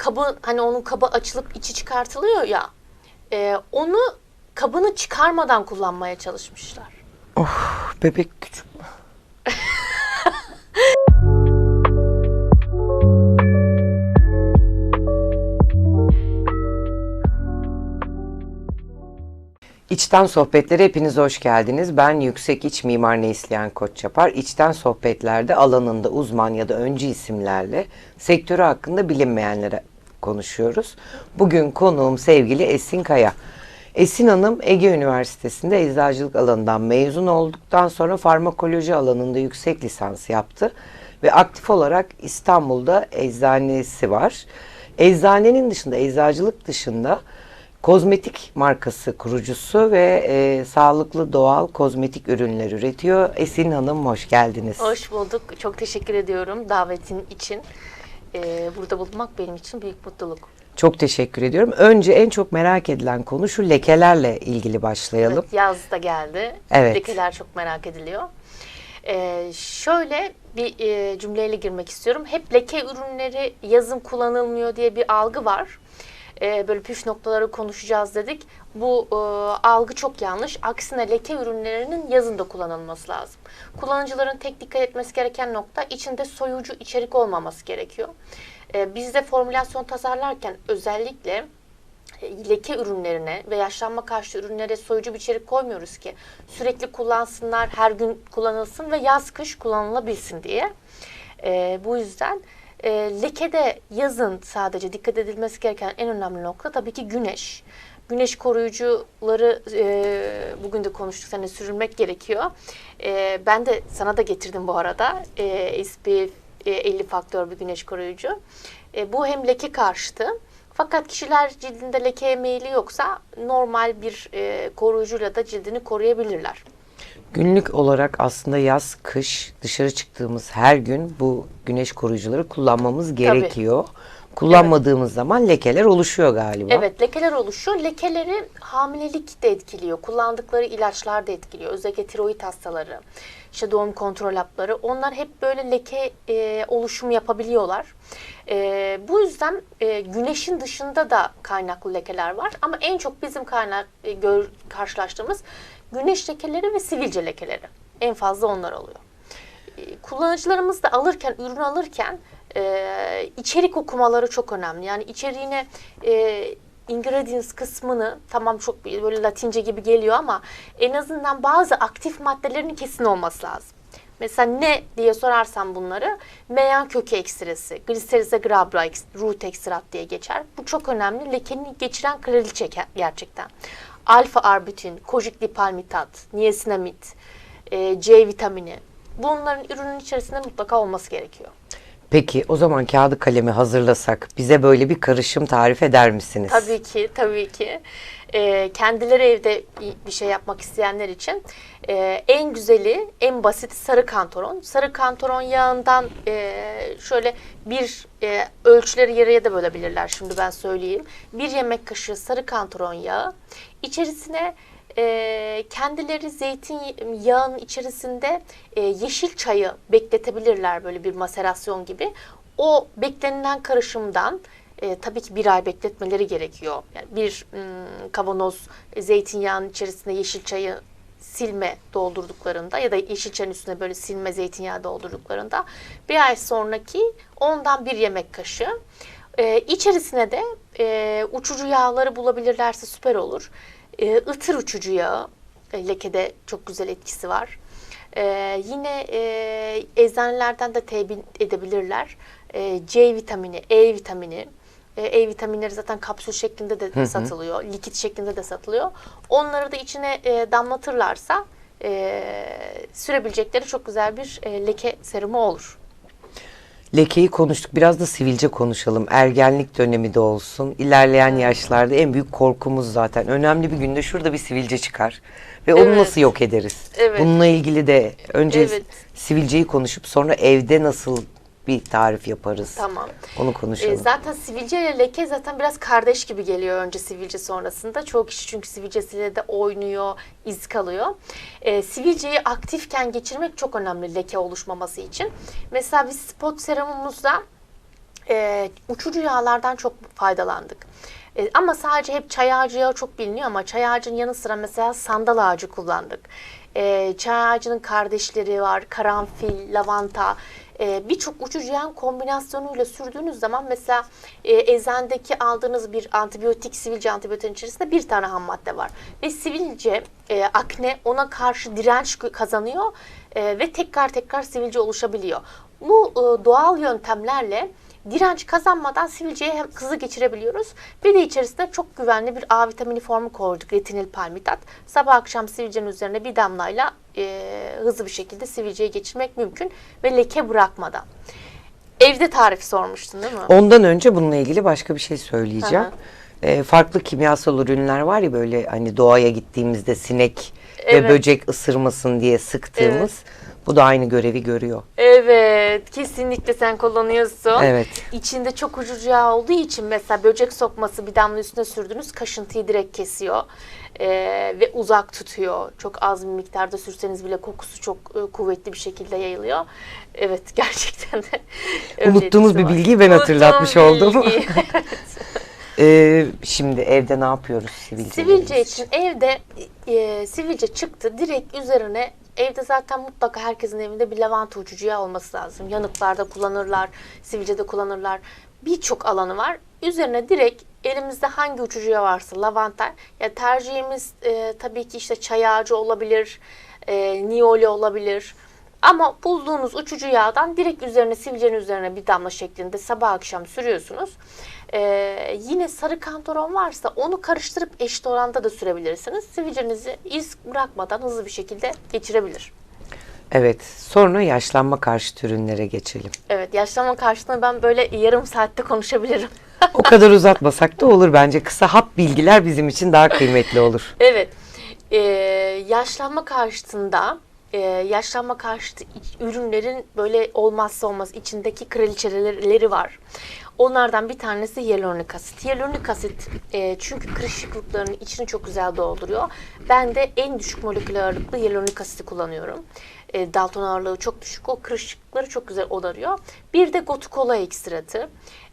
kabı hani onun kabı açılıp içi çıkartılıyor ya. e, onu kabını çıkarmadan kullanmaya çalışmışlar. Bebek küçük. İçten sohbetlere hepiniz hoş geldiniz. Ben yüksek iç mimar Neslihan Koçyapar. İçten sohbetlerde alanında uzman ya da öncü isimlerle sektörü hakkında bilinmeyenlere konuşuyoruz. Bugün konuğum sevgili Esin Kaya. Esin Hanım Ege Üniversitesi'nde eczacılık alanından mezun olduktan sonra farmakoloji alanında yüksek lisans yaptı ve aktif olarak İstanbul'da eczanesi var. Eczanenin dışında, eczacılık dışında kozmetik markası kurucusu ve e, sağlıklı doğal kozmetik ürünler üretiyor. Esin Hanım hoş geldiniz. Hoş bulduk. Çok teşekkür ediyorum davetin için. E, burada bulunmak benim için büyük mutluluk. Çok teşekkür ediyorum. Önce en çok merak edilen konu şu lekelerle ilgili başlayalım. Evet, yaz da geldi. Evet. Lekeler çok merak ediliyor. Ee, şöyle bir e, cümleyle girmek istiyorum. Hep leke ürünleri yazın kullanılmıyor diye bir algı var. Ee, böyle püf noktaları konuşacağız dedik. Bu e, algı çok yanlış. Aksine leke ürünlerinin yazın da kullanılması lazım. Kullanıcıların tek dikkat etmesi gereken nokta içinde soyucu içerik olmaması gerekiyor. Ee, biz de formülasyon tasarlarken özellikle e, leke ürünlerine ve yaşlanma karşıtı ürünlere soyucu bir içerik koymuyoruz ki sürekli kullansınlar, her gün kullanılsın ve yaz kış kullanılabilsin diye. E, bu yüzden e, lekede yazın sadece dikkat edilmesi gereken en önemli nokta tabii ki güneş. Güneş koruyucuları e, bugün de konuştuk seninle sürülmek gerekiyor. E, ben de sana da getirdim bu arada e, SPF e, 50 faktör bir güneş koruyucu. E, bu hem leke karşıtı fakat kişiler cildinde lekeye meyili yoksa normal bir e, koruyucuyla da cildini koruyabilirler. Günlük olarak aslında yaz, kış dışarı çıktığımız her gün bu güneş koruyucuları kullanmamız gerekiyor. Kullanmadığımız zaman lekeler oluşuyor galiba. Evet lekeler oluşuyor. Lekeleri hamilelik de etkiliyor. Kullandıkları ilaçlar da etkiliyor. Özellikle tiroid hastaları, işte doğum kontrol hapları. Onlar hep böyle leke e, oluşumu yapabiliyorlar. E, bu yüzden e, güneşin dışında da kaynaklı lekeler var. Ama en çok bizim kaynak e, gör, karşılaştığımız güneş lekeleri ve sivilce lekeleri. En fazla onlar oluyor. E, kullanıcılarımız da alırken, ürün alırken e, içerik okumaları çok önemli. Yani içeriğine e, ingredients kısmını tamam çok böyle latince gibi geliyor ama en azından bazı aktif maddelerin kesin olması lazım. Mesela ne diye sorarsan bunları meyan kökü ekstresi, gliserize glabra root ekstrat diye geçer. Bu çok önemli. Lekenin geçiren kraliçe gerçekten. Alfa arbutin, kojik dipalmitat, niasinamid, e, C vitamini. Bunların ürünün içerisinde mutlaka olması gerekiyor. Peki o zaman kağıdı kalemi hazırlasak bize böyle bir karışım tarif eder misiniz? Tabii ki, tabii ki. Ee, kendileri evde bir şey yapmak isteyenler için e, en güzeli, en basit sarı kantaron. Sarı kantaron yağından e, şöyle bir e, ölçüleri yarıya da bölebilirler şimdi ben söyleyeyim. Bir yemek kaşığı sarı kantaron yağı. İçerisine e, kendileri zeytinyağının içerisinde e, yeşil çayı bekletebilirler böyle bir maserasyon gibi. O beklenilen karışımdan e, tabii ki bir ay bekletmeleri gerekiyor. Yani bir m, kavanoz zeytinyağının içerisinde yeşil çayı silme doldurduklarında ya da yeşil çayın üstüne böyle silme zeytinyağı doldurduklarında bir ay sonraki ondan bir yemek kaşığı. E, içerisine de e, uçucu yağları bulabilirlerse süper olur. E, ıtır uçucu yağı e, lekede çok güzel etkisi var. E, yine e, eczanelerden de temin edebilirler. E, C vitamini, E vitamini. E, vitaminleri zaten kapsül şeklinde de hı hı. satılıyor. Likit şeklinde de satılıyor. Onları da içine e, damlatırlarsa e, sürebilecekleri çok güzel bir e, leke serumu olur. Lekeyi konuştuk. Biraz da sivilce konuşalım. Ergenlik dönemi de olsun. İlerleyen yaşlarda en büyük korkumuz zaten. Önemli bir günde şurada bir sivilce çıkar. Ve onu Evet. nasıl yok ederiz? Evet. Bununla ilgili de önce Evet. sivilceyi konuşup sonra evde nasıl bir tarif yaparız? Tamam. Onu E, konuşalım. zaten sivilce ile leke zaten biraz kardeş gibi geliyor önce sivilce sonrasında. Çoğu kişi çünkü sivilcesiyle de oynuyor, iz kalıyor. E, sivilceyi aktifken geçirmek çok önemli leke oluşmaması için. Mesela biz spot serumumuzda e, uçucu yağlardan çok faydalandık. E, ama sadece hep çay ağacı çok biliniyor ama çay ağacının yanı sıra mesela sandal ağacı kullandık. E, çay ağacının kardeşleri var, karanfil, lavanta. E, Birçok uçucu yağın kombinasyonuyla sürdüğünüz zaman mesela e, eczanedeki aldığınız bir antibiyotik, sivilce antibiyotiğin içerisinde bir tane ham madde var. Ve sivilce, e, akne ona karşı direnç kazanıyor e, ve tekrar tekrar sivilce oluşabiliyor. Bu e, doğal yöntemlerle direnç kazanmadan sivilceyi hem hızlı geçirebiliyoruz. Bir de içerisinde çok güvenli bir A vitamini formu koyduk. Retinil palmitat. Sabah akşam sivilcenin üzerine bir damlayla e, hızlı bir şekilde sivilceyi geçirmek mümkün ve leke bırakmadan. Evde tarifi sormuştun değil mi? Ondan önce bununla ilgili başka bir şey söyleyeceğim. Hı hı. Ee, farklı kimyasal ürünler var ya böyle hani doğaya gittiğimizde sinek Evet. ve böcek ısırmasın diye sıktığımız. Bu da aynı görevi görüyor. Evet, kesinlikle sen kullanıyorsun. Evet. İçinde çok ucucu yağ olduğu için mesela böcek sokması bir damla üstüne sürdünüz kaşıntıyı direkt kesiyor Ee, ve uzak tutuyor. Çok az bir miktarda sürseniz bile kokusu çok e, kuvvetli bir şekilde yayılıyor. Evet, gerçekten de. Unuttuğumuz bir var. bilgiyi ben hatırlatmış Unuttuğum oldum. bilgi. Ee, şimdi evde ne yapıyoruz sivilce? Sivilce için evde e, sivilce çıktı direkt üzerine evde zaten mutlaka herkesin evinde bir lavanta uçucu yağı olması lazım. Yanıklarda kullanırlar, sivilcede kullanırlar. Birçok alanı var. Üzerine direkt elimizde hangi uçucu yağı varsa lavanta. Ya tercihimiz e, tabii ki işte çay ağacı olabilir, e, niyoli olabilir. Ama bulduğunuz uçucu yağdan direkt üzerine sivilcenin üzerine bir damla şeklinde sabah akşam sürüyorsunuz. Ee, yine sarı kantaron varsa onu karıştırıp eşit oranda da sürebilirsiniz. Sivilcenizi iz bırakmadan hızlı bir şekilde geçirebilir. Evet. Sonra yaşlanma karşıtı ürünlere geçelim. Evet yaşlanma karşısında ben böyle yarım saatte konuşabilirim. O kadar uzatmasak da olur bence. Kısa hap bilgiler bizim için daha kıymetli olur. Evet. Ee, yaşlanma karşıtında e, yaşlanma karşıtı ürünlerin böyle olmazsa olmaz içindeki kraliçeleri var. Onlardan bir tanesi hyaluronik asit. Hyaluronik asit e, çünkü kırışıklıkların içini çok güzel dolduruyor. Ben de en düşük moleküler ağırlıklı hyaluronik asiti kullanıyorum. E, Dalton ağırlığı çok düşük. O kırışıklıkları çok güzel odarıyor. Bir de gotukola ekstratı.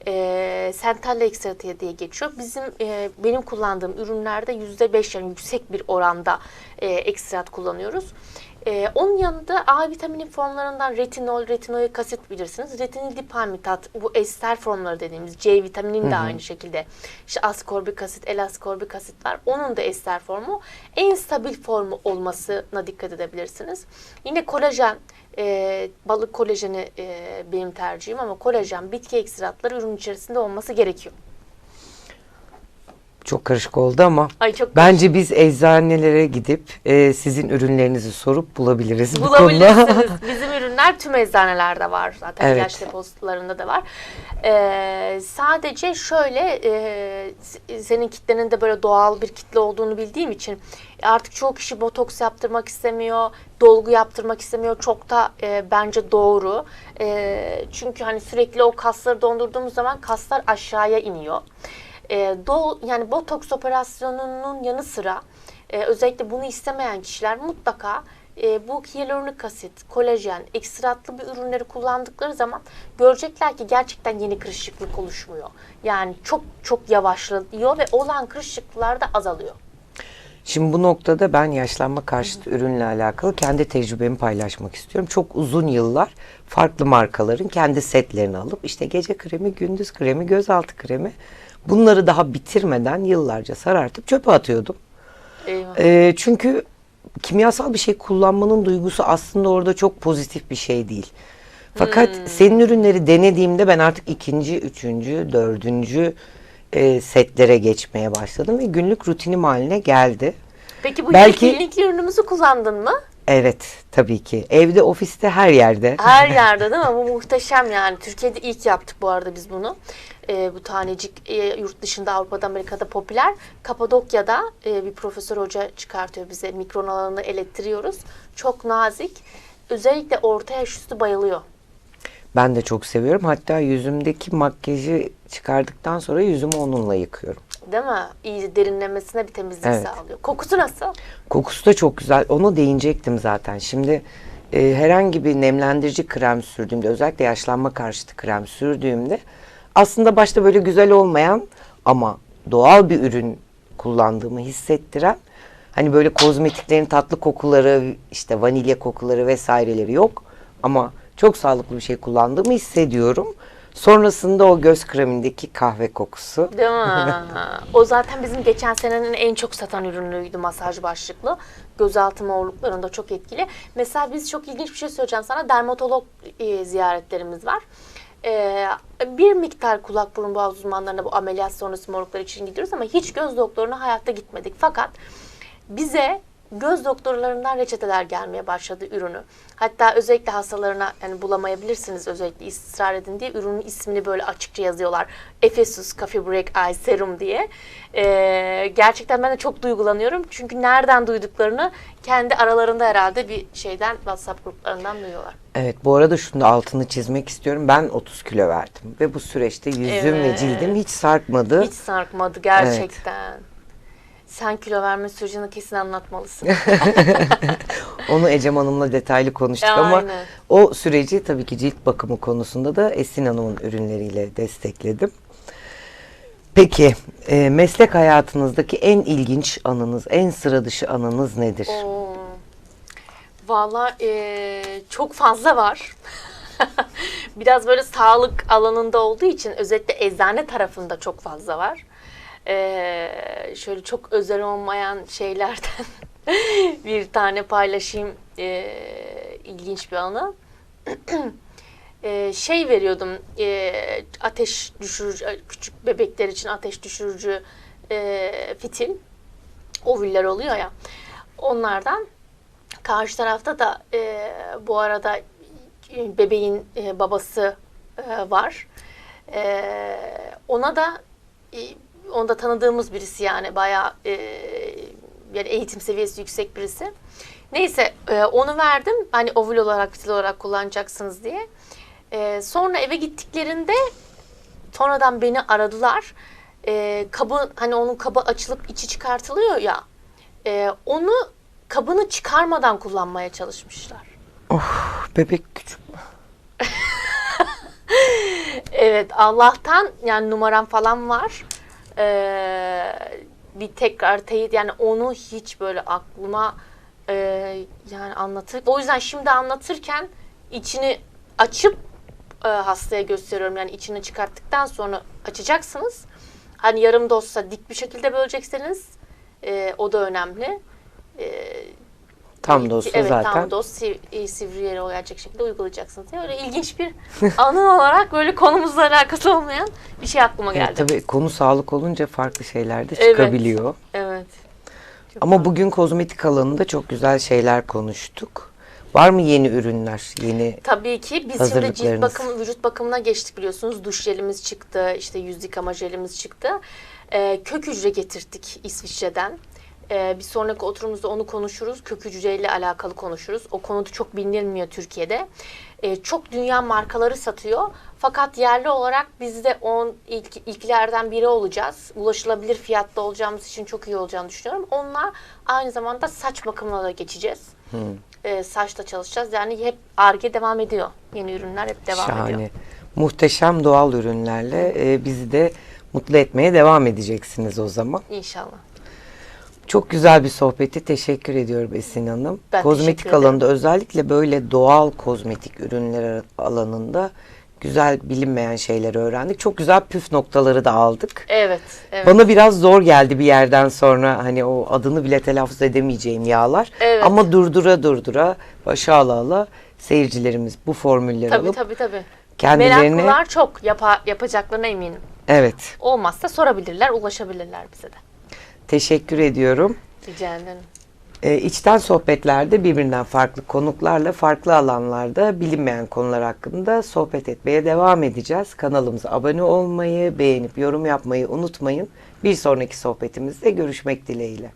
E, Centella ekstratı diye geçiyor. Bizim e, benim kullandığım ürünlerde %5 yani yüksek bir oranda e, ekstrat kullanıyoruz. Ee, onun yanında A vitamini formlarından retinol, retinoik asit bilirsiniz. Retinil dipalmitat, bu ester formları dediğimiz C vitaminin de aynı şekilde. İşte askorbik asit, L-askorbik asit var. Onun da ester formu. En stabil formu olmasına dikkat edebilirsiniz. Yine kolajen, e, balık kolajeni e, benim tercihim ama kolajen, bitki ekstratları ürün içerisinde olması gerekiyor. Çok karışık oldu ama Ay çok bence biz eczanelere gidip e, sizin ürünlerinizi sorup bulabiliriz. Bulabilirsiniz. Bizim ürünler tüm eczanelerde var zaten. Evet. ilaç depolarında da var. Ee, sadece şöyle e, senin kitlenin de böyle doğal bir kitle olduğunu bildiğim için artık çoğu kişi botoks yaptırmak istemiyor, dolgu yaptırmak istemiyor. Çok da e, bence doğru. E, çünkü hani sürekli o kasları dondurduğumuz zaman kaslar aşağıya iniyor. E, do, yani botoks operasyonunun yanı sıra e, özellikle bunu istemeyen kişiler mutlaka e, bu hyaluronik asit, kolajen, ekstratlı bir ürünleri kullandıkları zaman görecekler ki gerçekten yeni kırışıklık oluşmuyor. Yani çok çok yavaşlıyor ve olan kırışıklıklar da azalıyor. Şimdi bu noktada ben yaşlanma karşıtı ürünle alakalı kendi tecrübemi paylaşmak istiyorum. Çok uzun yıllar farklı markaların kendi setlerini alıp işte gece kremi, gündüz kremi, gözaltı kremi bunları daha bitirmeden yıllarca sarartıp çöpe atıyordum. Eyvah. Ee, çünkü kimyasal bir şey kullanmanın duygusu aslında orada çok pozitif bir şey değil. Fakat senin ürünleri denediğimde ben artık ikinci, üçüncü, dördüncü e, setlere geçmeye başladım ve günlük rutinim haline geldi. Peki bu belki- klinik ürünümüzü kullandın mı? Evet tabii ki. Evde, ofiste, her yerde. Her yerde değil mi? Bu muhteşem yani. Türkiye'de ilk yaptık bu arada biz bunu. Ee, bu tanecik e, yurt dışında Avrupa'da Amerika'da popüler. Kapadokya'da e, bir profesör hoca çıkartıyor bize. Mikron alanını elettiriyoruz. Çok nazik. Özellikle orta yaş üstü bayılıyor. Ben de çok seviyorum. Hatta yüzümdeki makyajı çıkardıktan sonra yüzümü onunla yıkıyorum. Değil mi? İyi derinlemesine bir temizlik Evet. sağlıyor. Kokusu nasıl? Kokusu da çok güzel. Ona değinecektim zaten. Şimdi e, herhangi bir nemlendirici krem sürdüğümde özellikle yaşlanma karşıtı krem sürdüğümde aslında başta böyle güzel olmayan ama doğal bir ürün kullandığımı hissettiren hani böyle kozmetiklerin tatlı kokuları işte vanilya kokuları vesaireleri yok ama çok sağlıklı bir şey kullandığımı hissediyorum. Sonrasında o göz kremindeki kahve kokusu. Değil mi? o zaten bizim geçen senenin en çok satan ürünüydü masaj başlıklı. Gözaltı morluklarında çok etkili. Mesela biz çok ilginç bir şey söyleyeceğim sana. Dermatolog e, ziyaretlerimiz var. E, bir miktar kulak burun boğaz uzmanlarına bu ameliyat sonrası morluklar için gidiyoruz ama hiç göz doktoruna hayatta gitmedik. Fakat bize göz doktorlarından reçeteler gelmeye başladı ürünü. Hatta özellikle hastalarına yani bulamayabilirsiniz özellikle ısrar edin diye ürünün ismini böyle açıkça yazıyorlar. Efesus Coffee Break Eye Serum diye. Ee, gerçekten ben de çok duygulanıyorum. Çünkü nereden duyduklarını kendi aralarında herhalde bir şeyden WhatsApp gruplarından duyuyorlar. Evet bu arada şunu da altını çizmek istiyorum. Ben 30 kilo verdim ve bu süreçte yüzüm ve Evet. cildim hiç sarkmadı. Hiç sarkmadı gerçekten. Sen kilo verme sürecini kesin anlatmalısın. Onu Ecem Hanım'la detaylı konuştuk ama Aynen. o süreci tabii ki cilt bakımı konusunda da Esin Hanım'ın ürünleriyle destekledim. Peki e, meslek hayatınızdaki en ilginç anınız, en sıra dışı anınız nedir? Oo. Valla eee, çok fazla var. Biraz böyle sağlık alanında olduğu için özellikle eczane tarafında çok fazla var. Eee, şöyle çok özel olmayan şeylerden bir tane paylaşayım eee, ilginç bir anı. Eee, şey veriyordum eee, ateş düşürücü küçük bebekler için ateş düşürücü eee, fitil ovüller oluyor ya onlardan karşı tarafta da e, bu arada e, bebeğin e, babası e, var. E, ona da e, onda tanıdığımız birisi yani bayağı e, yani eğitim seviyesi yüksek birisi. Neyse e, onu verdim hani ovül olarak fitil olarak kullanacaksınız diye. E, sonra eve gittiklerinde sonradan beni aradılar. E, kabı hani onun kabı açılıp içi çıkartılıyor ya. E, onu kabını çıkarmadan kullanmaya çalışmışlar. Bebek küçük. Evet Allah'tan yani numaram falan var. Ee, bir tekrar teyit yani onu hiç böyle aklıma e, yani anlatır. O yüzden şimdi anlatırken içini açıp e, hastaya gösteriyorum. Yani içini çıkarttıktan sonra açacaksınız. Hani yarım dozsa dik bir şekilde böleceksiniz. E, o da önemli. E, Tam dozsa evet, zaten. tam doz siv, e, sivri yere gelecek şekilde uygulayacaksınız. diye Öyle ilginç bir anı olarak böyle konumuzla alakası olmayan bir şey aklıma geldi. Evet, tabii konu sağlık olunca farklı şeyler de Evet. çıkabiliyor. Evet. Çok Ama bugün kozmetik alanında çok güzel şeyler konuştuk. Var mı yeni ürünler, yeni Tabii ki biz şimdi cilt bakımı, vücut bakımına geçtik biliyorsunuz. Duş jelimiz çıktı, işte yüz yıkama jelimiz çıktı. Ee, kök hücre getirttik İsviçre'den. Ee, bir sonraki oturumumuzda onu konuşuruz. Kök hücreyle alakalı konuşuruz. O konuda çok bilinmiyor Türkiye'de. Ee, çok dünya markaları satıyor. Fakat yerli olarak biz de on ilk, ilklerden biri olacağız. Ulaşılabilir fiyatta olacağımız için çok iyi olacağını düşünüyorum. Onunla aynı zamanda saç bakımına da geçeceğiz. Ee, saçta çalışacağız. Yani hep ARGE devam ediyor. Yeni ürünler hep devam şahane, ediyor. muhteşem doğal ürünlerle e, bizi de mutlu etmeye devam edeceksiniz o zaman. İnşallah. Çok güzel bir sohbeti teşekkür ediyorum Esin Hanım. Ben kozmetik alanında özellikle böyle doğal kozmetik ürünler alanında güzel bilinmeyen şeyleri öğrendik. Çok güzel püf noktaları da aldık. Evet. evet. Bana biraz zor geldi bir yerden sonra hani o adını bile telaffuz edemeyeceğim yağlar. Evet. Ama durdura durdura başa ala ala seyircilerimiz bu formülleri Tabii alıp tabii tabii. kendilerini Meraklılar çok yapa, yapacaklarına eminim. evet Olmazsa sorabilirler, ulaşabilirler bize de. Teşekkür ediyorum. Rica ederim. E, içten sohbetlerde birbirinden farklı konuklarla farklı alanlarda bilinmeyen konular hakkında sohbet etmeye devam edeceğiz. Kanalımıza abone olmayı, beğenip yorum yapmayı unutmayın. Bir sonraki sohbetimizde görüşmek dileğiyle.